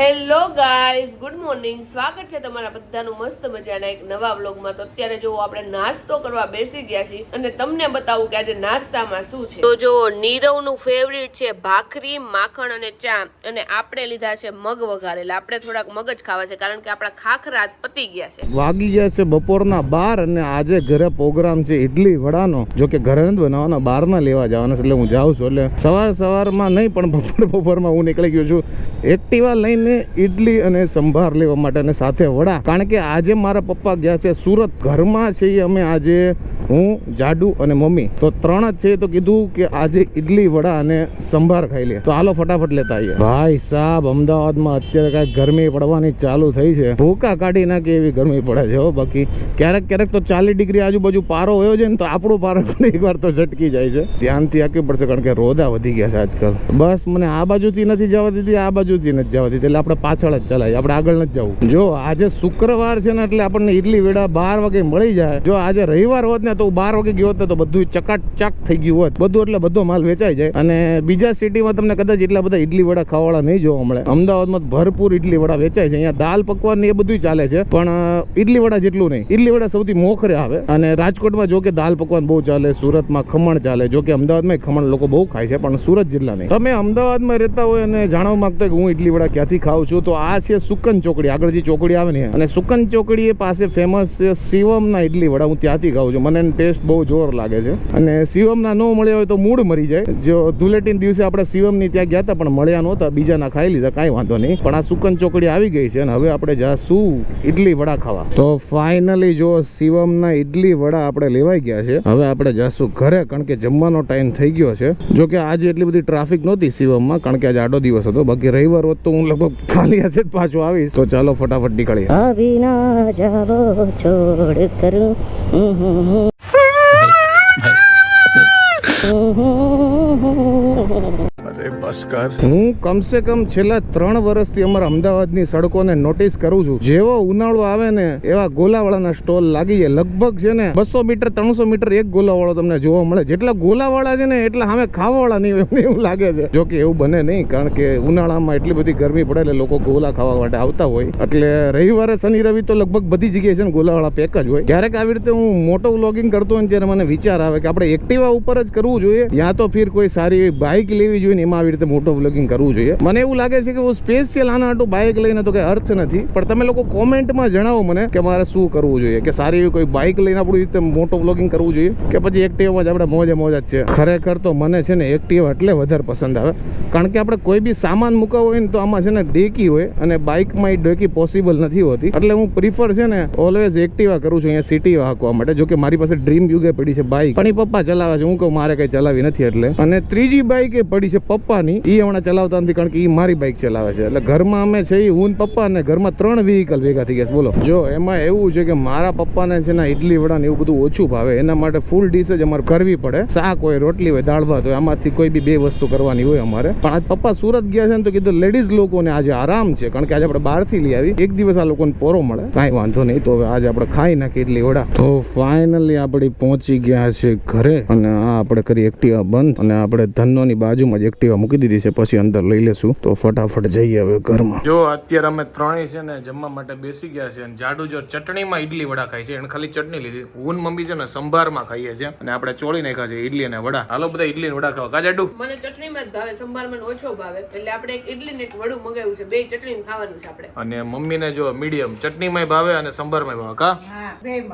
Hello guys good morning સ્વાગત છે તમારા બધાનું મસ્ત મજાના એક નવા વ્લોગમાં. તો અત્યારે જો આપણે નાસ્તો કરવા બેસી ગયા છીએ અને તમને બતાવું કે આજે નાસ્તામાં શું છે. તો જો નીરવનું ફેવરિટ છે ભાખરી, માખણ અને ચા. અને આપણે લીધા છે મગ વઘારેલા. આપણે થોડાક મગ જ ખાવા છે કારણ કે આપણા ખાખરા પતી ગયા છે. વાગી ગયા છે બપોરના બાર અને આજે ઘરે પ્રોગ્રામ છે ઇડલી વડાનો, જો કે ઘરે નથી બનાવવાનો, બહારના લેવા જવાના એટલે હું જાઉં છું. એટલે સવાર સવારમાં નહીં, પણ બપોર બપોરમાં હું નીકળી ગયો છું. એક્ટિવા લઈને ઇડલી અને સંભાર લેવા માટે અને સાથે વડા. કારણ કે આજે મારા પપ્પા ગયા છે સુરત ઘરમાં છીએ અમે આજે હું, જાડુ અને મમ્મી. તો ત્રણ જ છે તો કીધું કે આજે ઇડલી વડા અને સંભાર ખાઈ લે. તો હાલો ફટાફટ લેતા આવીએ. ભાઈ સાહેબ અમદાવાદમાં અત્યારે કાંઈક ગરમી પડવાની ચાલુ થઈ છે. ભૂકા કાઢી નાખે એવી ગરમી પડે છે હો બાકી. ક્યારેક ક્યારેક તો ચાલીસ ડિગ્રી આજુબાજુ પારો હોયો છે ને તો આપણો પારો પણ એકવાર તો ઝટકી જાય છે. ધ્યાનથી આંકવી પડશે કારણ કે રોદા વધી ગયા છે આજકાલ. બસ મને આ બાજુથી નથી જવા દીધી, આ બાજુથી નથી જવા દીધી. એટલે આપણે પાછળ જ ચલાય, આપણે આગળ નથી જવું. જો આજે શુક્રવાર છે ને એટલે આપણને ઇડલી વેડા બાર વાગે મળી જાય. જો આજે રવિવાર હોત ને તો બાર વાગે ગયો હોત ને તો બધું ચકાચક થઈ ગયું હોત. બધું એટલે બધો માલ વેચાઈ જાય. અને બીજા સિટીમાં તમને કદાચ એટલા બધા ઇડલી વડા ખાવાળા નહીં જોવા મળે. અમદાવાદમાં ભરપૂર ઇડલી વડા વેચાય છે. અહીંયા દાલ પકવાન એ બધું ચાલે છે. પણ ઇડલી વડા જેટલું નહીં. ઇડલી વડા સૌથી મોખરે આવે. અને રાજકોટમાં જો કે દાલ પકવાન બહુ ચાલે, સુરતમાં ખમણ ચાલે. જો કે અમદાવાદમાં ખમણ લોકો બહુ ખાય છે, પણ સુરત જિલ્લા નહીં તમે અમદાવાદમાં રહેતા હોય અને જાણવા માંગતા કે હું ઇડલી વડા ક્યાંથી ખાઉં છું, તો આ છે સુકન ચોકડી. આગળ જે ચોકડી આવે ને. અને સુકન ચોકડી એ પાસે ફેમસ છે શિવમના ઇડલી વડા. હું ત્યાંથી ખાઉં છું. મને ટેસ્ટ બહુ જોર લાગે છે. અને શિવમના ન મળ્યા હોય તો મૂડ મરી જાય. જો ધુલેટીન દિવસે આપણે શિવમની ત્યાં ગયા હતા, પણ મળ્યા નહોતા. બીજાના ખાઈ લીધા, કાંઈ વાંધો નહીં. પણ આ સુકન ચોકડી આવી ગઈ છે અને હવે આપણે જાશું ઇડલી વડા ખાવા. તો ફાઇનલી જો શિવમના ઇડલી વડા આપણે લેવાઈ ગયા છે, હવે આપણે જાશું ઘરે, કારણ કે જમવાનો ટાઈમ થઈ ગયો છે. જો કે આજે એટલી બધી ટ્રાફિક નહોતી શિવમમાં, કારણ કે આજે આડો દિવસ હતો. બાકી રવિવાર હોત તો હું લગભગ ખાલી હશે પાછું આવીશ. તો ચાલો ફટાફટ નીકળીએ. આવી ના જાવો છોડ કરું. હું હું અરે બસ કર. હું કમસે કમ છેલ્લા ત્રણ વર્ષથી અમારા અમદાવાદની સડકોને નોટિસ કરું છું. જેવો ઉનાળો આવે ને એવા ગોલાવાળાના સ્ટોલ લાગી જાય લગભગ છે ને બસો મીટર ત્રણસો મીટર એક ગોલાવાળો તમને જોવા મળે. જેટલા ગોલાવાળા છે ને એટલા સામે ખાવાવાળા નહીં હોય, એવું લાગે છે. જો કે એવું બને નહીં કારણ કે ઉનાળામાં એટલી બધી ગરમી પડે એટલે લોકો ગોલા ખાવા માટે આવતા હોય. એટલે રવિવારે શનિ રવિ તો લગભગ બધી જગ્યાએ છે ને ગોલાવાળા પેક જ હોય. ક્યારેક આવી રીતે હું મોટો વ્લોગિંગ કરતો હોય ત્યારે મને વિચાર આવે કે આપણે એક્ટિવા ઉપર જ કરવું જોઈએ. યા તો ફિર કોઈ સારી બાઇક લેવી જોઈએ ને એમાં આવી રીતે મોટો વ્લોગિંગ કરવું જોઈએ. મને એવું લાગે છે કે હું સ્પેશિયલ આના આટલું બાઇક લઈને તો કઈ અર્થ નથી, પણ તમે લોકો કોમેન્ટમાં જણાવો મને કે મારે શું કરવું જોઈએ, કે સારી એવી કોઈ બાઇક લઈને આપણું રીતે મોટો વ્લોગિંગ કરવું જોઈએ, કે પછી એક્ટિવામાં જ આપણે મોજે મોજ છે. ખરેખર તો મને છે ને એક્ટિવા એટલે વધારે પસંદ આવે. કારણ કે આપણે કોઈ બી સામાન મૂકવો હોય ને તો આમાં છે ને ડેકી હોય અને બાઇકમાં એ ડેકી પોસિબલ નથી હોતી. એટલે હું પ્રિફર છે ને ઓલવેઝ એક્ટિવા કરું છું, અહીંયા સિટી હાંકવા માટે. જો કે મારી પાસે ડ્રીમ યુગે પડી છે બાઇક પણ એ પપ્પા ચલાવે છે, હું કહું, મારે કઈ ચલાવી નથી એટલે. અને ત્રીજી બાઇક એ પડી છે પપ્પાની એ હમણાં ચલાવતા નથી કારણ કે એ મારી બાઇક ચલાવે છે. એટલે ઘરમાં અમે છે એ હું પપ્પા ને ઘરમાં ત્રણ વ્હીકલ ભેગા થઈ ગયા બોલો. જો, એમાં એવું છે કે મારા પપ્પાને છે ને ઇડલી વડા ને એવું બધું ઓછું ભાવે, એના માટે ફૂલ ડીશ જ અમારે કરવી પડે. શાક હોય, રોટલી હોય, દાળ ભાત હોય, આમાંથી કોઈ બી બે વસ્તુ કરવાની હોય અમારે. પણ આજ પપ્પા સુરત ગયા છે ને તો કીધું લેડીઝ લોકોને આજે આરામ છે, કારણ કે આજે આપણે બહારથી લઈ આવી. એક દિવસ આ લોકોને પોરો મળે. કાંઈ વાંધો નહીં, તો આજે આપણે ખાઈ નાખી ઇડલી વડા. તો ફાઇનલી આપણે પહોંચી ગયા છે ઘરે, અને આ આપણે કરી એક્ટિવા બંધ, અને આપણે ધનોની બાજુમાં જ એક્ટિવા મૂકી દીધી છે પછી અંદર લઈ લેશું. તો ફટાફટ જઈએ હવે ઘરમાં. જો અત્યારે અમે ત્રણેય છે ને જમવા માટે બેસી ગયા છે અને જાડુ જો ચટણીમાં ઈડલી વડા ખાય છે એને ખાલી ચટણી લીધી. હું મમ્મી છે ને સંભારમાં ખાઈએ છીએ અને આપણે ચોળી નાખ્યા છે ઈડલી અને વડા. હાલો બધા ઈડલી વડા ખાવા. કા જાડુ? મને ચટણીમાં જ ભાવે સંભારમાં ઓછો ભાવે. એટલે આપણે એક ઈડલી ને એક વડું મંગાવ્યું છે બે ચટણી ખાવાનું છે આપણે. અને મમ્મીને જો મીડિયમ ચટણીમાં ભાવે અને સંભારમાં ભાવે. કા?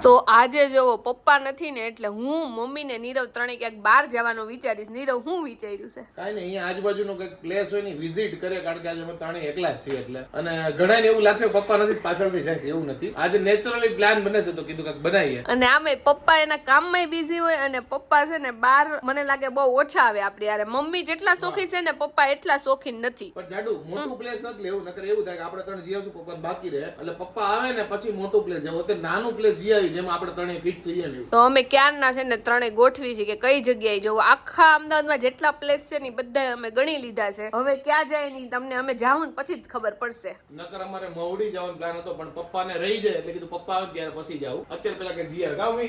તો આજે જો પપ્પા નથી ને એટલે હું મમ્મી ને નીરવ ત્રણે ક્યાંક બહાર જવાનું વિચારીશ. નીરવ હું વિચાર્યું છે? કાંઈ નહીં અહીંયા આજુબાજુનો કંઈક પ્લેસ હોય ને વિઝિટ કરે કારણ કે આજે અમે ત્રણે એકલા જ છીએ એટલે. અને ઘણાને એવું લાગશે પપ્પા નથી પાછળથી જાય છે એવું નથી. આજે નેચરલી પ્લાન બને છે તો કીધું કંઈક બનાવીએ. અને આમે પપ્પા એના કામમાં બિઝી હોય અને પપ્પા છે ને બહાર મને લાગે બહુ ઓછા આવે આપણી યારે મમ્મી જેટલા શોખીન છે ને પપ્પા એટલા શોખીન નથી. પણ જાડુ મોટું પ્લેસ નથી લેવું નકર એવું થાય કે આપણે ત્રણ જી આવશું પપ્પા બાકી રહે. એટલે પપ્પા આવે ને પછી મોટું પ્લેસ જવું. તે નાનું પ્લેસ જી જેમાં આપણે ત્રણે ફિટ થઈ જાય તો અમે ક્યારના છે ને ત્રણે ગોઠવી છે કે કઈ જગ્યાએ જવું? આખા અમદાવાદમાં જેટલા પ્લેસ છે ને બધા અમે ગણી લીધા છે. હવે ક્યાં જાય નહીં તમને અમે જાવું પછી જ ખબર પડશે. નકર અમારે મહુડી જવાનો પ્લાન હતો પણ પપ્પાને રહી જાય એટલે કીધું પપ્પા આવે ત્યારે પછી જાવ અત્યારે પેલા કે જીઆર ગાવ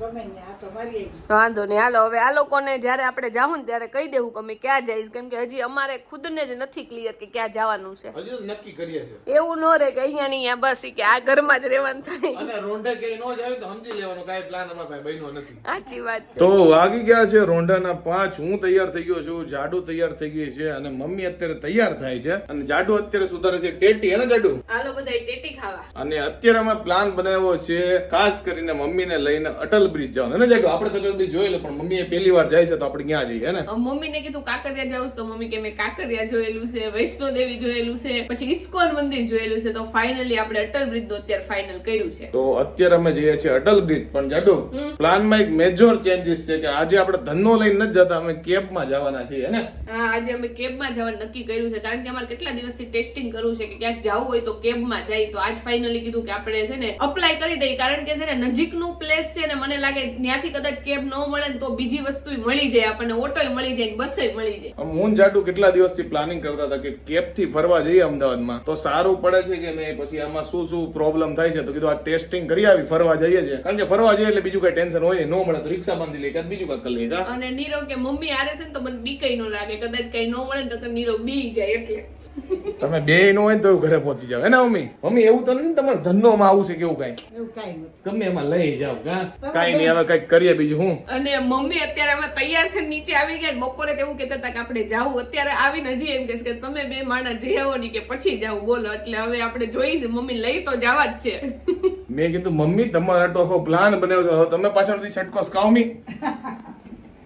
વાંધો નહીં. હાલો હવે આ લોકોને જ્યારે આપણે જાવું ને ત્યારે કહી દેવું કે અમે ક્યાં જઈશ. કેમ કે હજી અમારે ખુદને જ નથી ક્લિયર કે ક્યાં જવાનું છે. હજી નક્કી કરીએ છે એવું ન રહે કે અહીંયા નહીં અહીંયા બસ કે આ ઘરમાં જ રહેવાનું થાય. અને રોંઢે કે ન જાય તો સમજી લેવાનો કાઈ પ્લાન અમારા પાસે બન્યો નથી. સાચી વાત છે. તો વાગી ગયા છે રોંઢાના પાંચ. હું તૈયાર થઈ ગયો છું જાડુ તૈયાર થઈ ગઈ છે અને મમ્મી અત્યારે તૈયાર થાય છે. અને જાડુ અત્યારે સુધારે છે. ટેટી હે ને જાડુ? હાલો બધા ટેટી ખાવા. અને અત્યારે અમે પ્લાન બનાવ્યો છે ખાસ કરીને મમ્મીને લઈને અટલ બ્રિજ જવાનું. એને ને આપણે તો બ્રિજ જોઈ પણ મમ્મી પહેલી વાર જાય છે તો આપણે ક્યાં જઈએ ને? મમ્મીને કીધું કાંકરિયા જાઉં તો મમ્મી કે મેં કાંકરિયા જોયેલું છે વૈષ્ણો દેવી જોયેલું છે પછી ઇસ્કોન મંદિર જોયેલું છે. તો ફાઇનલી આપણે અટલ બ્રિજનું અત્યારે ફાઇનલ કર્યું છે. તો અત્યારે અમે જઈએ છીએ અટલ બ્રિજ. પણ જાડુ પ્લાનમાં એક મેજર ચેન્જીસ છે કે આજે આપણે ધનનો લઈને નથી જતા અમે કેબમાં જવાના છીએ ને? હા આજે અમે કેબમાં જવાનું નક્કી કર્યું છે કારણ કે અમારે કેટલા દિવસથી ટેસ્ટિંગ કરવું છે કે ક્યાંક જવું હોય તો કેબમાં જાય. તો આજ ફાઇનલી કીધું કે આપણે છે ને અપ્લાય કરી દઈએ કારણ કે છે ને નજીકનું પ્લેસ છે ને મને લાગે ત્યાંથી કદાચ કેબ ન મળે ને તો બીજી વસ્તુ મળી જાય આપણને ઓટોય મળી જાય બસે મળી જાય. હું જાડુ કેટલા દિવસથી પ્લાનિંગ કરતા હતા કે કેબથી ફરવા જઈએ અમદાવાદમાં? તો સારું પડે છે કે નહીં? પછી આમાં શું શું પ્રોબ્લેમ થાય છે? તો કીધું આ ટેસ્ટિંગ કરી આવી ફરવા જઈએ છીએ. કારણ કે ફરવા જઈએ એટલે બીજું કઈ ટેન્શન હોય ન મળે તો રિક્ષા બાંધી લે કે બીજું કાંઈક લઈ અને નીરવ કે મમ્મી આરે છે ને તો મને બીકઈ ન લાગે. કદાચ કઈ ન મળે તો નીરવ બી જાય એટલે. તમે બે નો હોય તો ઘરે પહોંચી જાવ એના મમ્મી? મમ્મી એવું તો નથી તમારે ધંધો માં આવું છે કેવું કઈ? ગમે એમાં લઈ જાવ કા? કઈ નહીં હવે કંઈક કરીએ બીજું હું? અને મમ્મી અત્યારે અમે તૈયાર થઈને નીચે આવી ગયા બપોરે તેવું કેતા કહેતા હતા કે આપણે જાવું. અત્યારે આવીને હજી એમ કે તમે બે માણસ જઈ આવો ની કે પછી જાવ બોલો એટલે હવે આપણે જોઈ મમ્મી લઈ તો જવા જ છે. મેં કીધું મમ્મી તમારો તો આખો પ્લાન બનાવ્યો તમે પાછળથી છટકો સ્કાવમી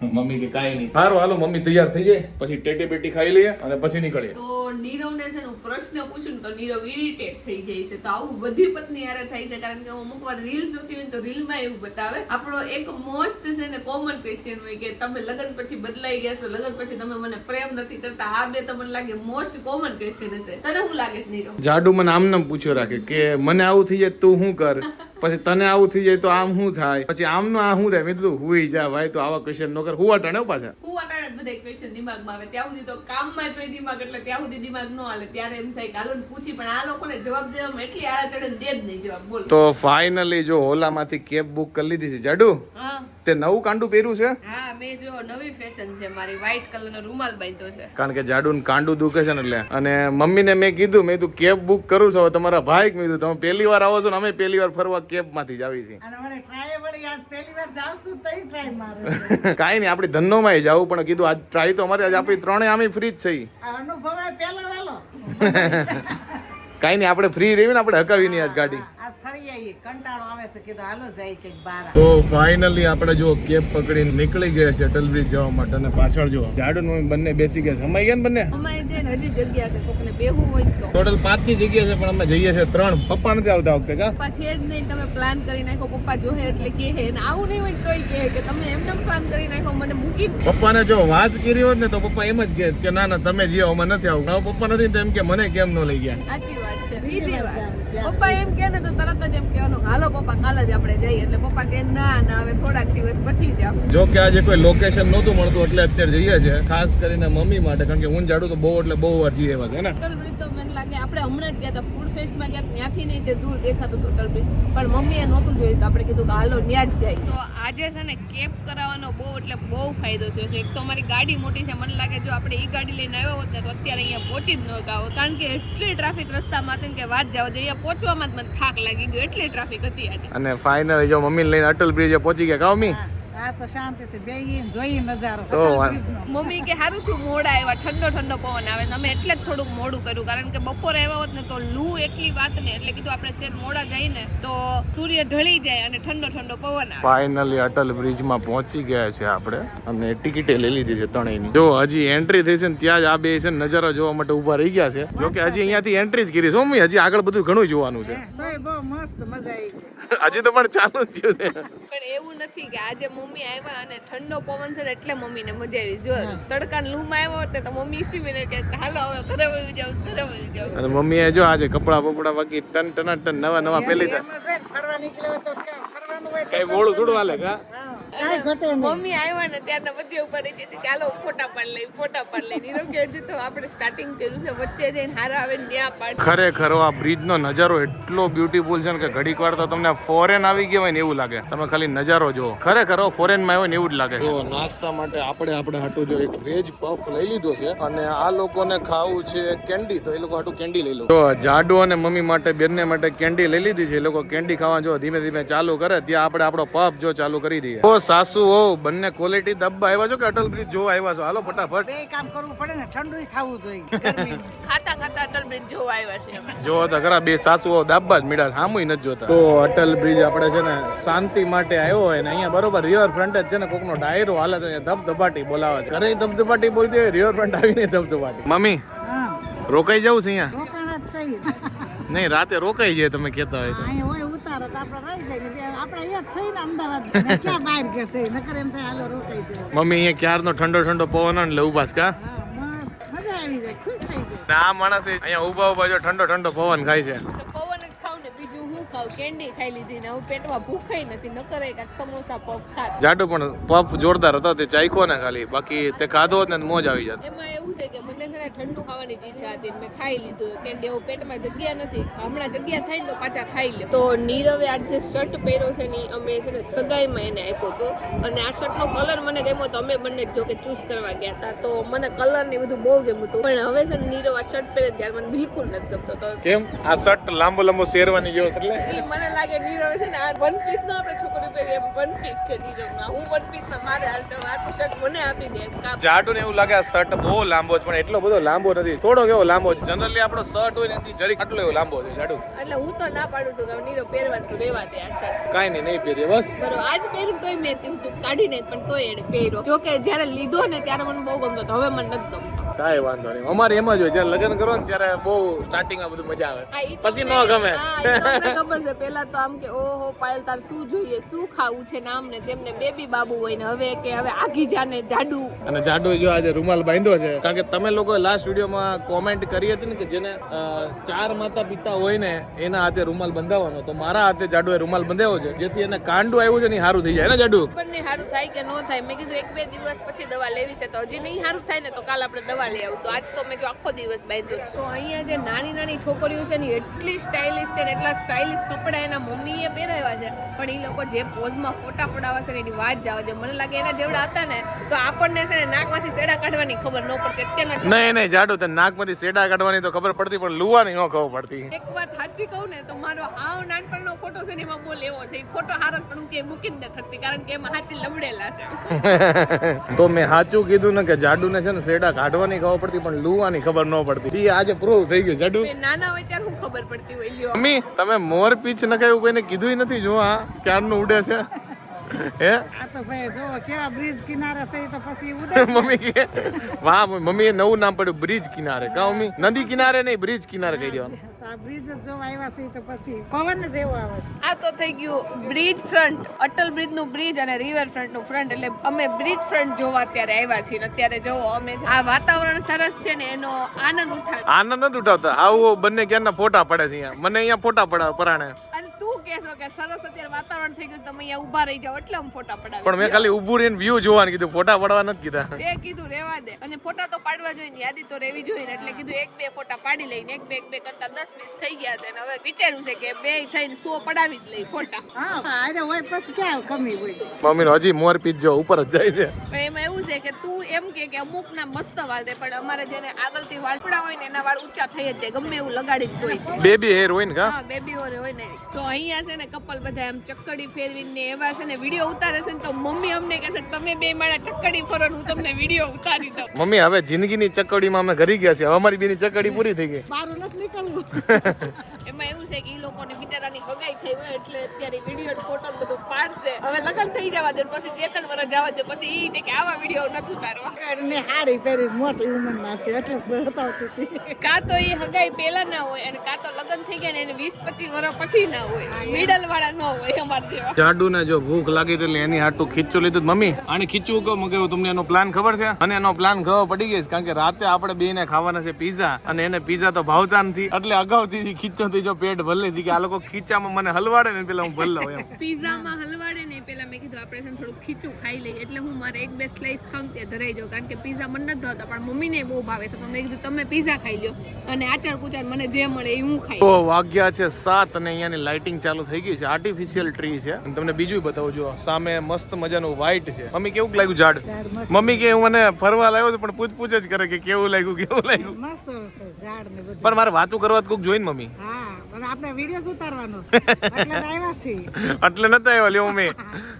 મમ્મી કે કાઈ નહીં. સારું હાલો મમ્મી તૈયાર થઈ જાય. પછી ટેટી પેટી ખાઈ લઈએ અને પછી નીકળીએ. તો નીરવને છે હું પ્રશ્ન પૂછું ને તો નીરવ ઇરિટેટ થઈ જાય છે. તો આવું બધી પત્ની યારે થાય છે કારણ કે હું અમુક વાર રીલ જોતી હોય તો રીલમાં એવું બતાવે. આપણો એક મોસ્ટ છે ને કોમન ક્વેશ્ચન હોય કે તમે લગ્ન પછી બદલાઈ ગયા છો લગ્ન પછી તમે મને પ્રેમ નથી કરતા આ બે તમને લાગે મોસ્ટ કોમન ક્વેશ્ચન હશે. તને હું લાગે છે નીરવ? જાડુ મને આમ નામ પૂછ્યો રાખે કે મને આવું થઈ જાય તું શું કર? પછી તને આવું થઈ જાય તો આમ શું થાય? પછી આમનું આ શું થાય? મેં કીધું, હુઈ જા ભાઈ, તો આવા ક્વેશ્ચન નો કર. હું અટાણે પાછા? જ બધા ક્વેશ્ચન દિમાગમાં આવે. ત્યાં સુધી તો કામમાં જ હોય દિમાગ એટલે ત્યાં સુધી દિમાગ ન હાલે. ત્યારે એમ થાય કે હાલો પૂછી પણ આ લોકોને જવાબ દેવામાં એટલી આળા ચડે દે જ નહીં જવાબ. બોલ. તો ફાઇનલી જો ઓલામાંથી કેબ બુક કરી લીધી છે જાડુ? તે નવું કાંડું પહેર્યું છે? હા મેં જો નવી ફેશન છે મારી. વ્હાઈટ કલર નો રૂમાલ બાંધ્યો છે. કારણ કે જાડુન કાંડું દુખે છે ને એટલે. અને મમ્મીને મેં કીધું મેં તું કેબ બુક કરું છું. હવે તમારા ભાઈ મેં કીધું તમે પહેલી વાર આવો છો ને અમે પહેલી વાર ફરવા કેબમાંથી જ આવી છીએ. અને મને ટ્રાય વળી આજ પહેલી વાર છું તઈ ટ્રાય મારે. કાંઈ નહીં આપણે ધનોમાં જવું પણ કીધું આજ ટ્રાય તો અમારે આજ આપી ત્રણે આમે ફ્રી જ વેલો કાંઈ નહીં આપણે ફ્રી રહીને આપણે હકાવી નહીં આજ ગાડી. તો ફાઇનલી આપણે જો કેબ પકડીને નીકળી ગયા છે અટલ બ્રિજ જવા માટે અને પાછળ જો. જાડુ ને મમ્મી બંને બેસી ગયા છે. અમાઈ ગયા ને બંને? ને હજી જગ્યા છે કોકને બેહવું હોય તો. ટોટલ પાંચની જગ્યા છે પણ અમે જઈએ છીએ ત્રણ. પપ્પા નથી આવતા વખતે કા? પપ્પા છે જ નહીં તમે પ્લાન કરી નાખો. પપ્પા જોહે એટલે કહે ને આવું નહીં હોય તોય કહે કે તમે એમને પ્લાન કરી નાખો? મને મૂકી પપ્પાને જો વાત કરી હોત ને તો પપ્પા એમ જ કહે કે ના ના તમે જીઓ અમે નથી આવું. પપ્પા નથી તો એમ કે મને કેમ ન લઈ ગયા? સાચી વાત છે. બીજી વાત. પપ્પા એમ કે ને તો તરત જ એમ કહેવાનું હાલો પપ્પા કાલે જ આપણે જઈએ. એટલે પપ્પા કે ના ના હવે થોડાક દિવસ પછી જાવ જો કે આજે કોઈ લોકેશન નહોતું મળતું એટલે અત્યારે જઈએ છે ખાસ કરીને મમ્મી માટે કારણ કે હું જાડું તો બહુ એટલે બહુ વાર જઈએ એવા છે ને? ટોટલ બ્રિજ તો મને લાગે આપણે હમણાં જ ગયા હતા ફૂડ ફેસ્ટમાં ગયા ત્યાંથી નહીં તે દૂર દેખાતું ટોટલ બ્રિજ પણ મમ્મીએ નહોતું જોયું તો આપણે કીધું કે હાલો ત્યાં જ જાય તો આજે છે ને કેબ કરાવવાનો બહુ એટલે બહુ ફાયદો થયો છે. એક તો અમારી ગાડી મોટી છે મને લાગે જો આપણે એ ગાડી લઈને આવ્યો હોત ને તો અત્યારે અહીંયા પહોંચી જ ન ગાવ કારણ કે એટલી ટ્રાફિક રસ્તામાં હતી કે વાત જાવ અહીંયા પહોંચવામાં જ મને થાક લાગી ગયો. એટલે ટ્રાફિક હતી આજે. અને ફાઇનલી જો મમ્મીને લઈને અટલ બ્રિજે પહોંચી ગયા. કાવ મમ્મી? આજ તો શાંતિથી બેહીને જોઈએ નજારો તો. મમ્મી કે સારું થયું મોડા આવ્યા ઠંડો ઠંડો પવન આવે ને અમે એટલે જ થોડુંક મોડું કર્યું કારણ કે બપોરે આવ્યા હોત ને તો લૂ એટલી વાત ને એટલે કીધું આપણે શેર મોડા જઈને તો સૂર્ય ઢળી જાય અને ઠંડો ઠંડો પવન આવે. ફાઇનલી અટલ બ્રિજમાં પહોંચી ગયા છે આપણે. અને ટિકિટે લઈ લીધી છે ત્રણેયની. જો હજી એન્ટ્રી થઈ છે ને ત્યાં જ આ બે છે નજારો જોવા માટે ઊભા રહી ગયા છે. જો કે હજી અહીંયાથી એન્ટ્રી જ કરી છે. મમ્મી હજી આગળ બધું ઘણું જોવાનું છે. બહુ મસ્ત મજા આવી ગઈ. હજી તો પણ ચાલુ જ થયું છે. પણ એવું નથી કે આજે મમ્મી આવ્યા અને ઠંડો પવન છે ને એટલે મમ્મીને મજા આવી. જો તડકા લૂમાં આવ્યો હોત તો મમ્મી ઈસી મિનિટ કે હાલો હવે ઘરે વયું જાઉં ઘરે વયું જાવ અને મમ્મીએ જો આજે કપડા બપડા બાકી ટન ટના ટન નવા નવા પહેલી હોય ને, ફરવા નીકળ્યો તો ફરવાનું હોય કઈ મોડું થોડું હાલે કા? હા. કાંઈ ઘટે નહીં. મમ્મી આવ્યા ને ત્યારના બધી ઉપર રહી જશે ચાલો ફોટા પાડ લઈ ફોટા પાડ લઈ. નીરવ કે હજી તો આપણે સ્ટાર્ટિંગ કર્યું છે વચ્ચે જઈને હારા આવે ને ત્યાં પાડ ખરેખર આ બ્રિજનો નજારો એટલો બ્યુટીફુલ છે ને કે ઘડીક વાર તો તમને ફોરેન આવી ગયો હોય ને એવું લાગે. તમે ખાલી નજારો જુઓ. ખરેખર ફોરેનમાં આવ્યો ને એવું જ લાગે જો નાસ્તા માટે આપણે આપણે હાટું જો એક વેજ પફ લઈ લીધો છે અને આ લોકોને ખાવું છે કેન્ડી તો એ લોકો હાટું કેન્ડી લઈ લો. તો જાડુ અને મમ્મી માટે બેનને માટે કેન્ડી લઈ લીધી છે. એ લોકો કેન્ડી ખાવા જો ધીમે ધીમે ચાલુ કરે ત્યાં આપણે આપણો પફ જો ચાલુ કરી દઈએ. સાસુ હો બંને ક્વોલિટી દબ્બા આવ્યા છો કે અટલ બ્રિજ જોવા આવ્યા છો? હાલો ફટાફટ. બે કામ કરવું પડે ને ઠંડુ થવું જોઈએ ખાતા ખાતા અટલ બ્રિજ જોવા આવ્યા છે જો તો ખરા બે સાસુ હો દબ્બા જ મીડા સામુય નથી જોતા. તો અટલ બ્રિજ આપણે છે ને શાંતિ માટે આવ્યો હોય ને અહીંયા બરોબર રિવર ફ્રન્ટ જ છે ને કોકનો ડાયરો હાલે છે અહીંયા ધબધબાટી બોલાવે છે. ઘરે ધબધબાટી બોલતી હોય રિવર ફ્રન્ટ આવીને ધબધબાટી. મમ્મી રોકાઈ જવું છે અહીંયા? રોકાણ જ છે. નહીં રાતે રોકાઈ જાય તમે કહેતા હોય તો અહીંયા હોય ઉતારે આપણે રહી જાય ને આપણે અહીંયા જ છે ને અમદાવાદ. ક્યાં બહાર ગયા છે? નકર એમ થાય હાલો રોકાઈ જાય મમ્મી અહીંયા ક્યારનો ઠંડો ઠંડો પવન એટલે ઉભાસ કા? હા મજા આવી જાય. ખુશ થઈ જાય. ના માણસ અહીંયા ઊભા ઊભા જો ઠંડો ઠંડો પવન ખાય છે. પવન ખાવ કેન્ડી ખાઈ લીધી ને હું પેટમાં ભૂખાઈ નથી ન કરે કાંઈક સમોસા પફ ખાત જાડુ પણ પફ જોરદાર હતો તે ચાખ્યો ને ખાલી. બાકી તે ખાધો હોત ને મોજ આવી જાત. એમાં એવું છે કે મને છે ઠંડુ ખાવાની ઈચ્છા હતી મેં ખાઈ લીધું. કેન્ડી એવું પેટમાં જગ્યા નથી. હમણાં જગ્યા થાય તો પાછા ખાઈ લે. તો નીરવે આજ જે શર્ટ પહેર્યો છે ને અમે છે ને સગાઈમાં એને આપ્યો હતો. અને આ શર્ટનો કલર મને ગમ્યો તો અમે બંને જો કે ચૂઝ કરવા ગયા હતા. તો મને કલર ને બધું બહુ ગમ્યું હતું. પણ હવે છે ને નીરવ આ શર્ટ પહેરે ત્યારે મને બિલકુલ નથી ગમતો. તો કેમ? આ શર્ટ લાંબો લાંબો શેરવાની જેવો એટલે? ઈ મને લાગે નીરવ છે ને આ વન પીસ નો આપણે છોકરી પહેરી એમ વન પીસ છે નીરવના. હું વન પીસ ના મારે હાલશે આ શર્ટ મને આપી દે જાડુ ને એવું લાગે આ શર્ટ બહુ લાંબો છે પણ એટલો બધો લાંબો નથી. થોડો કેવો લાંબો છે. જનરલી આપણો શર્ટ હોય ને એનાથી જરીક આટલો એવો લાંબો છે જાડુ એટલે હું તો ના પાડું છું કે નીરવ પહેરવા તો રહેવા દે આ શર્ટ કાઈ નહીં નહીં પહેરીએ બસ. બરો આજ પહેર્યું તોય મેં કીધું કાઢી નહીં પણ તોય એડ પહેર્યો જો કે જ્યારે લીધો ને ત્યારે મને બહુ ગમતો હવે મને નથી ગમતો. કાંઈ વાંધો નહીં. અમારે એમ જ હોય જ્યારે લગ્ન કરો ને ત્યારે બહુ સ્ટાર્ટિંગમાં બધું મજા આવે. પછી ન ગમે. ખબર છે. પેલા તો આમ કે ઓહો પાયલ તાર શું જોઈએ? શું ખાવું છે? ને આમ ને તેમને બેબી બાબુ હોય ને હવે કે હવે આઘી જાને જાડુ. અને જાડુ જો આજે રૂમાલ બાંધ્યો છે કારણ કે તમે લોકો લાસ્ટ વિડીયોમાં કોમેન્ટ કરી હતી ને કે જેને ચાર માતા પિતા હોય ને એના હાથે રૂમાલ બંધાવવાનો. તો મારા હાથે જાડુએ રૂમાલ બંધાવ્યો છે. જેથી એને કાંડું આવ્યું છે ને સારું થઈ જાય. ને જાડુ? પણ સારું થાય કે ન થાય? મેં કીધું એક બે દિવસ પછી દવા લેવી છે. તો હજી નહીં સારું થાય ને તો કાલ આપણે દવા લઈ આવશું. આજ તો મેં જો આખો દિવસ બાંધ્યો તો અહીંયા જે નાની નાની છોકરીઓ છે ને એટલી સ્ટાઇલિશ છે ને એટલા સ્ટાઇલિશ કપડા એના મમ્મીએ પહેરાવ્યા છે. પણ એ લોકો જે પોઝમાં ફોટા પડાવવા છે ને એની વાત જવા દે મને લાગે એના જેવડા હતા ને તો આપણને છે ને નાકમાંથી સેડા કાઢવાની ખબર ન પડતી. અત્યારના નહીં નહીં જાડુ તને નાકમાંથી સેડા કાઢવાની તો ખબર પડતી પણ લુવાની ન ખબર પડતી. એક વાત સાચી કહું ને તો મારો આવ નાનપણનો ફોટો છે ને એમાં બહુ લેવો છે. એ ફોટો હારસ પણ હું કે જ નથી શકતી કારણ કે એમાં હાચી લબડેલા છે. તો મેં સાચું કીધું ને કે જાડુ ને છે ને સેડા કાઢવાની ખબર પડતી પણ લુવાની ખબર ન પડતી. ઈ આજે પ્રૂવ થઈ ગયું જડુ. નાના હોય ત્યારે હું ખબર પડતી હોય મમ્મી તમે મોર પીછ નખાયું કોઈને કીધું નથી જો આ ક્યારનું ઉડે છે. હે? આ તો ભાઈ જો કેવા બ્રિજ કિનારે છે તો પછી ઉડે મમ્મી કે વાહ મમ્મીએ નવું નામ પડ્યું બ્રિજ કિનારે. કા મમ્મી નદી કિનારે નહીં બ્રિજ કિનારે કહી દેવાનું. આ બ્રિજ જ આવ્યા છે તો પછી પવન જ આવે આ તો થઈ ગયું બ્રિજ ફ્રન્ટ અટલ બ્રિજનું બ્રિજ અને રિવર ફ્રન્ટનું ફ્રન્ટ એટલે અમે બ્રિજ ફ્રન્ટ જોવા અત્યારે આવ્યા છીએ અત્યારે જોવો અમે. આ વાતાવરણ સરસ છે ને એનો આનંદ ઉઠાવ. આનંદ નથી ઉઠાવતા. આવું બંને ક્યારના ફોટા પડે છે અહીંયા. મને અહીંયા ફોટા પડાવે પરાણે. કહેશો કે સરસ અત્યારે વાતાવરણ થઈ ગયું તમે અહીંયા ઊભા રહી જાઓ એટલે અમે ફોટા પડાવી પણ મેં ખાલી ઊભું રહીને વ્યૂ જોવાનું કીધું ફોટા પડવા નથી કીધા. એ કીધું રેવા દે. અને ફોટા તો પાડવા જોઈએ ને યાદી તો રહેવી જોઈએ ને એટલે કીધું એક બે ફોટા પાડી લઈને એક બે એક બે કરતા દસ વીસ થઈ ગયા છે. હવે વિચાર્યું છે કે બે થઈને સો પડાવી જ લઈ ફોટા. હા અરે હોય પછી ક્યાં કમી હોય? મમ્મીનો હજી મોર પીજો ઉપર જ જાય છે. એમાં એવું છે કે તું એમ કે કે અમુક ના મસ્ત વાળ રે પણ અમારે જેને આગળથી વાળપડા હોય ને એના વાળ ઊંચા થઈ જ જાય ગમે એવું લગાડી જ હોય. બેબી હેર હોય ને હા બેબી હેર હોય ને. તો અહીંયા છે ને કપલ બધા એમ ચક્કડી ફેરવીને એવા છે ને વીડિયો ઉતારે છે ને તો મમ્મી અમને કહે છે તમે બે મારા ચક્કડી ફરો હું તમને વીડિયો ઉતારી દઉં. મમ્મી હવે જિંદગીની ચકડીમાં અમે ઘરી ગયા છીએ. હવે અમારી બેની ચકડી પૂરી થઈ ગઈ. મારું નથી નીકળવું. એમાં એવું છે કે એ લોકોને બિચારાની હગાઈ થઈ હોય એટલે અત્યારે વીડિયો ફોટો બધું પાડશે. હવે લગ્ન થઈ જવા દે પછી બે ત્રણ વર્ષ જવા દે પછી એ કે આવા વીડિયો નથી ઉતારવા ને હારી પહેરી મોટી ઉંમરમાં છે એટલે બતાવતી કાં તો એ હગાઈ પહેલા ના હોય અને કાં તો લગ્ન થઈ ગયા ને એને વીસ પચીસ વર્ષ પછી ના હોય. મિડલ વાળા ન હોય અમારા જેવા જાડુ ને જો ભૂખ લાગી તો એટલે એની હાટું ખીચું લીધું મમ્મી આને ખીચું કહો. મેં કહ્યું તમને એનો પ્લાન ખબર છે? અને એનો પ્લાન ખબર પડી ગઈ કારણ કે રાતે આપણે બેને ખાવાના છે પીઝા અને એને પીઝા તો ભાવતા નથી એટલે અગાઉથી ખીચોથી જો પેટ ભલે છે કે આ લોકો ખીચામાં મને હલવાડે ને પેલા હું ભલ્લો એમ. પીઝામાં હલવાડે ને મેં કીધું આપણે છે થોડું ખીચું ખાઈ લઈએ. એટલે હું મારે એક બે સ્લાઈસ ખાઉં ત્યાં ધરાઈ જાઉં કારણ કે પીઝા મને નથી ભાવતા પણ મમ્મીને બહુ ભાવે છે. તો મેં કીધું તમે પીઝા ખાઈ લો અને આચાર કુચાર મને જે મળે એ હું ખાઈ તો વાગ્યા છે સાત અને અહીંયાની લાઇટિંગ ચાલુ થઈ ગઈ છે. આર્ટિફિશિયલ ટ્રી છે. અને તમને બીજું બતાવું જો સામે મસ્ત મજાનું વ્હાઈટ છે. મમ્મી કેવું લાગ્યું ઝાડ? મમ્મી કે હું મને ફરવા લાવ્યો છું પણ પૂછ પૂછ જ કરે કે કેવું લાગ્યું કેવું લાગ્યું. મસ્ત ઝાડ પણ મારે વાતું કરવા કોઈક જોઈને મમ્મી. હા. આપણે વીડિયો ઉતારવાનો એટલે આવ્યા છીએ. એટલે નતા આવ્યા લ્યો મમ્મી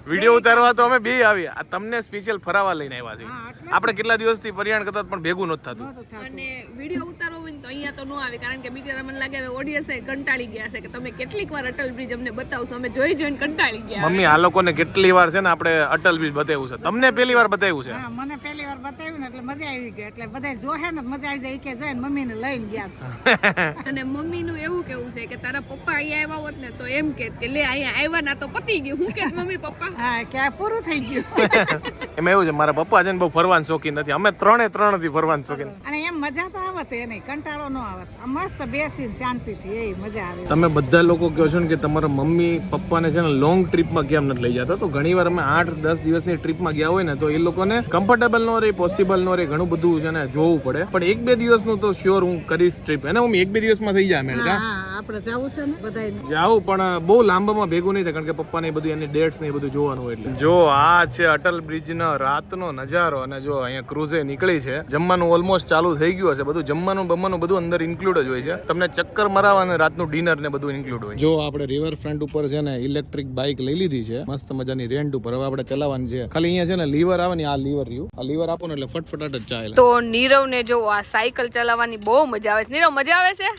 વીડિયો ઉતારવા તો અમે બે આવ્યા. આ તમને સ્પેશિયલ ફરાવા લઈને આવ્યા છીએ. આપણે કેટલા દિવસથી પરિયાણ કરતા પણ ભેગું નથી થતું. નહોતું થતું. અને વીડિયો ઉતારવો હોય તો અહીંયા તો ન આવે કારણ કે બિચારા મને લાગે હવે ઓડિયન્સ કંટાળી ગયા છે કે તમે કેટલીક વાર અટલ બ્રિજ અમને બતાવશો. અમે જોઈ જોઈને કંટાળી ગયા મમ્મી આ લોકોને કેટલી વાર છે ને આપણે અટલ બ્રિજ બતાવ્યું છે. તમને પહેલી વાર બતાવ્યું છે? મને પહેલી વાર બતાવ્યું ને એટલે મજા આવી ગઈ. એટલે બધા જોહે ને મજા આવી જાય. કે જોઈને મમ્મીને લઈને ગયા છે. અને મમ્મીનું એવું કેવું છે કે તારા પપ્પા અહીંયા આવ્યા હોત ને તો એમ કે કે લે અહીંયા આવ્યા ના તો પતી ગયું. હું કે મમ્મી પપ્પા? હા કે આ પૂરું થઈ ગયું. એમાં એવું છે મારા પપ્પા છે ને બહુ ફરવાન શોખીન નથી. અમે ત્રણે ત્રણથી ફરવાન શોખીન. અને એમ મજા તો આવત એને કંટાળો ન આવત. આ મસ્ત બેસીને શાંતિથી એ મજા આવે. તમે બધા લોકો કહો છો ને કે તમારા મમ્મી પપ્પાને છે ને લોંગ ટ્રીપમાં કેમ નથી લઈ જતા? તો ઘણી વાર અમે આઠ દસ દિવસની ટ્રીપમાં ગયા હોય ને તો એ લોકોને કમ્ફર્ટેબલ નો રહે પોસિબલ નો રહે ઘણું બધું છે ને જોવું પડે. પણ એક બે દિવસનું તો શ્યોર હું કરીશ ટ્રીપ એને હું એક બે દિવસમાં થઈ જાય મેં કા હા જવું છે ને? બધાય જાઉં પણ બહુ લાંબામાં ભેગું નહીં થાય કારણ કે પપ્પાને એ બધું એની ડેટ્સ ને બધું જોવાનું હોય એટલે. જો આ છે અટલ બ્રિજનો રાતનો નજારો અને જો અહીંયા ક્રુઝે નીકળી છે જમવાનું ઓલમોસ્ટ ચાલુ થઈ ગયું હશે. બધું જમવાનું બમવાનું બધું અંદર ઇન્ક્લુડ જ હોય છે. તમને ચક્કર મરાવા અને રાતનું ડિનર ને બધું ઇન્ક્લુડ હોય. જો આપણે રિવર ફ્રન્ટ ઉપર છે ને ઇલેક્ટ્રિક બાઇક લઈ લીધી છે મસ્ત મજાની રેન્ટ ઉપર. હવે આપણે ચલાવવાની છે. ખાલી અહીંયા છે ને લીવર આવે ને આ લીવર રહ્યું. આ લીવર આપો ને એટલે ફટફટાટ જ ચાલે. તો નીરવ ને જો આ સાયકલ ચલાવવાની બહુ મજા આવે છે. નીરવ મજા આવે છે?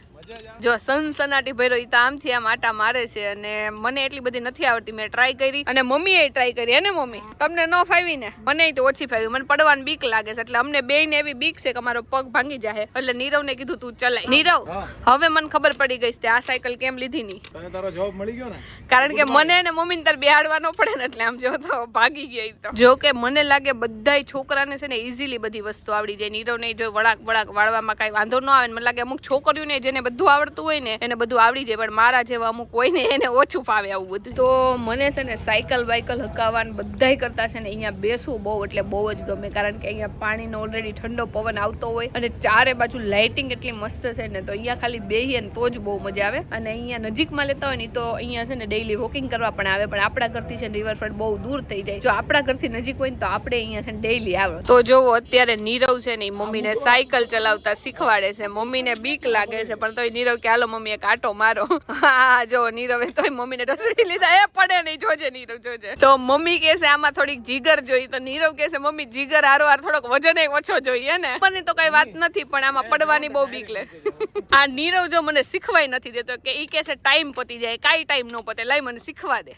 જો સનસનાટી ભર્યો ઈ તો આમથી આમ આટા મારે છે અને મને એટલી બધી નથી આવડતી. મેં ટ્રાય કરી અને મમ્મીએ ટ્રાય કરી. હે ને મમ્મી? તમને ન ફાવી ને? મને તો ઓછી ફાવી. મને પડવાની બીક લાગે છે. એટલે અમને બે ને એવી બીક છે કે મારો પગ ભાંગી જાય એટલે નીરવને કીધું તું ચલાય. નીરવ હવે મને ખબર પડી ગઈ છે આ સાયકલ કેમ લીધી ની? તને તારો જવાબ મળી ગયો ને? કારણ કે મને ને મમ્મીને તાર બેહાડવા ન પડે ને એટલે આમ જો તો ભાગી ગઈ તો. જો કે મને લાગે બધા છોકરાને છે ને ઇઝીલી બધી વસ્તુ આવડી જાય. નીરવ ને જો વળાક વળાક વાળવામાં કાંઈ વાંધો ન આવે મને લાગે અમુક છોકરીઓને જેને બધું આવડતું હોય ને એને બધું આવડી જાય પણ મારા જેવા અમુક હોય ને એને ઓછું ફાવે આવું બધું. તો મને છે ને સાયકલ બાયકલ હકાવવાનું બધાય કરતા છે ને અહીંયા બેસવું બહુ એટલે બહુ જ ગમે. કારણ કે અહીંયા પાણીનો ઓલરેડી ઠંડો પવન આવતો હોય અને ચારે બાજુ લાઇટિંગ એટલી મસ્ત છે ને તો અહીંયા ખાલી બેહીએ ને તો જ બહુ મજા આવે. અને અહીંયા નજીકમાં લેતા હોય ને તો અહીંયા છે ને ડેઈલી વોકિંગ કરવા પણ આવે પણ આપણા ઘરથી છે રિવરફ્રન્ટ બહુ દૂર થઈ જાય. જો આપણા ઘરથી નજીક હોય ને તો આપણે અહીંયા છે ને ડેઈલી આવે. તો જોવો અત્યારે નીરવ છે ને મમ્મીને સાયકલ ચલાવતા શીખવાડે છે. મમ્મીને બીક લાગે છે પણ તોય નીરવ કે હાલો મમ્મી એક આટો મારો. હા જો નીરવે તોય મમ્મીને ઢસડી લીધા. એ પડે નહીં જોજે નીરવ જોજે. તો મમ્મી કહે છે આમાં થોડીક જીગર જોઈ. તો નીરવ કેસે મમ્મી જીગર હારો હાર થોડોક વજન ઓછો જોઈએ ને? મને તો કઈ વાત નથી પણ આમાં પડવાની બહુ બીક લે. આ નીરવ જો મને શીખવાય નથી દેતો કે ઈ કેસે ટાઈમ પતી જાય કાઈ ટાઈમ નો પતે લાઈ મને શીખવા દે.